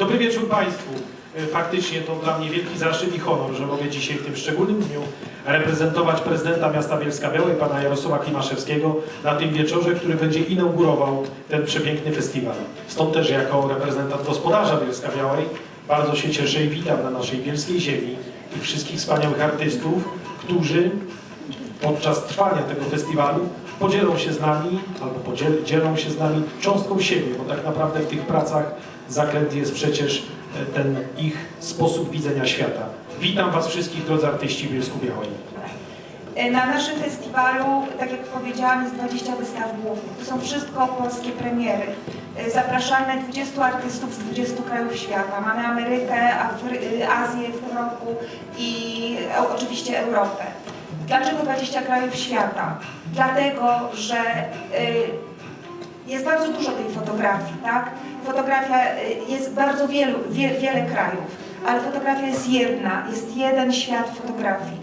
Dobry wieczór Państwu. E, Faktycznie to dla mnie wielki zaszczyt i honor, że mogę dzisiaj w tym szczególnym dniu reprezentować prezydenta miasta Bielska Białej, pana Jarosława Klimaszewskiego, na tym wieczorze, który będzie inaugurował ten przepiękny festiwal. Stąd też jako reprezentant gospodarza Bielska Białej bardzo się cieszę i witam na naszej bielskiej ziemi tych wszystkich wspaniałych artystów, którzy podczas trwania tego festiwalu podzielą się z nami, albo podziel, dzielą się z nami cząstką siebie, bo tak naprawdę w tych pracach zaklęty jest przecież e, ten ich sposób widzenia świata. Witam Was wszystkich, drodzy artyści w Bielsku Białej. E, Na naszym festiwalu, tak jak powiedziałam, jest 20 wystaw głównych. To są wszystko polskie premiery. E, Zapraszamy 20 artystów z 20 krajów świata. Mamy Amerykę, Afry Azję w tym roku i oczywiście Europę. Dlaczego 20 krajów świata? Dlatego, że e, jest bardzo dużo tej fotografii, tak? Fotografia y, jest bardzo wielu, wie, wiele krajów, ale fotografia jest jedna, jest jeden świat fotografii.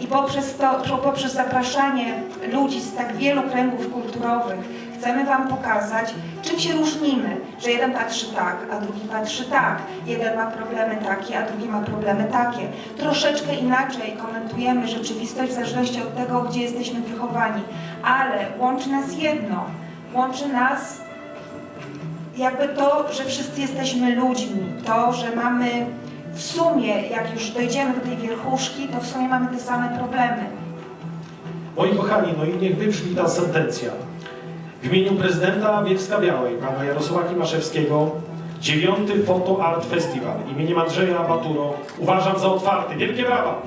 I poprzez to, poprzez zapraszanie ludzi z tak wielu kręgów kulturowych chcemy Wam pokazać, czym się różnimy, że jeden patrzy tak, a drugi patrzy tak, jeden ma problemy takie, a drugi ma problemy takie. Troszeczkę inaczej komentujemy rzeczywistość w zależności od tego, gdzie jesteśmy wychowani, ale łączy nas jedno, łączy nas jakby to, że wszyscy jesteśmy ludźmi, to, że mamy w sumie, jak już dojdziemy do tej wierchuszki, to w sumie mamy te same problemy. Moi kochani, no i niech wybrzmi ta sentencja. W imieniu prezydenta Bielska Białej, pana Jarosława Klimaszewskiego, dziewiąty Photo Art Festival imieniem Andrzeja Baturo uważam za otwarty. Wielkie brawa!